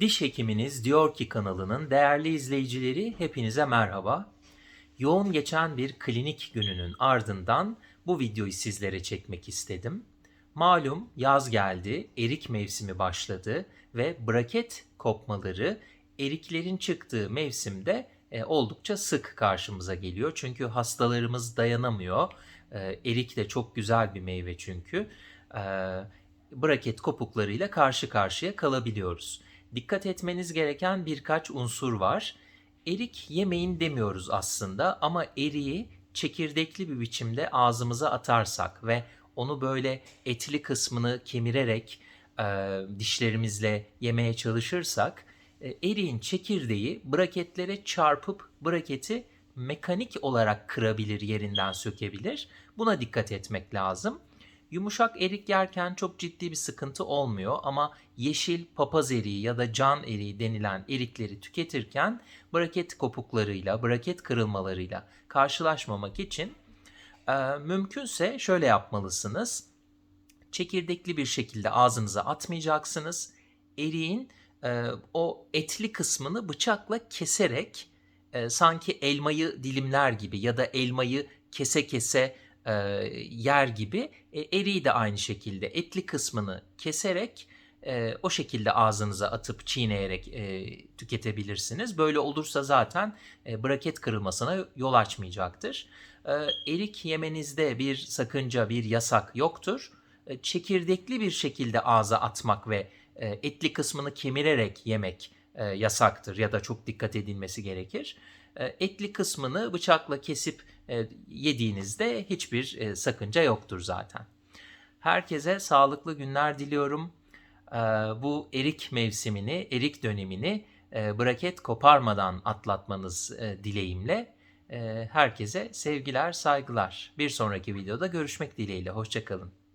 Diş Hekiminiz Diyor Ki kanalının değerli izleyicileri hepinize merhaba. Yoğun geçen bir klinik gününün ardından bu videoyu sizlere çekmek istedim. Malum yaz geldi, erik mevsimi başladı ve braket kopmaları eriklerin çıktığı mevsimde e, oldukça sık karşımıza geliyor. Çünkü hastalarımız dayanamıyor. E, erik de çok güzel bir meyve çünkü. E, braket kopuklarıyla karşı karşıya kalabiliyoruz. Dikkat etmeniz gereken birkaç unsur var. Erik yemeyin demiyoruz aslında ama eriği çekirdekli bir biçimde ağzımıza atarsak ve onu böyle etli kısmını kemirerek e, dişlerimizle yemeye çalışırsak e, eriğin çekirdeği braketlere çarpıp braketi mekanik olarak kırabilir, yerinden sökebilir. Buna dikkat etmek lazım. Yumuşak erik yerken çok ciddi bir sıkıntı olmuyor ama yeşil papaz eriği ya da can eriği denilen erikleri tüketirken braket kopuklarıyla, braket kırılmalarıyla karşılaşmamak için e, mümkünse şöyle yapmalısınız. Çekirdekli bir şekilde ağzınıza atmayacaksınız. Eriğin e, o etli kısmını bıçakla keserek e, sanki elmayı dilimler gibi ya da elmayı kese kese e, yer gibi e, eriği de aynı şekilde etli kısmını keserek e, o şekilde ağzınıza atıp çiğneyerek e, tüketebilirsiniz. Böyle olursa zaten e, braket kırılmasına yol açmayacaktır. E, erik yemenizde bir sakınca, bir yasak yoktur. E, çekirdekli bir şekilde ağza atmak ve e, etli kısmını kemirerek yemek e, yasaktır ya da çok dikkat edilmesi gerekir. E, etli kısmını bıçakla kesip e, yediğinizde hiçbir sakınca yoktur zaten. Herkese sağlıklı günler diliyorum. Bu erik mevsimini, erik dönemini e, braket koparmadan atlatmanız dileğimle. Herkese sevgiler, saygılar. Bir sonraki videoda görüşmek dileğiyle. Hoşçakalın.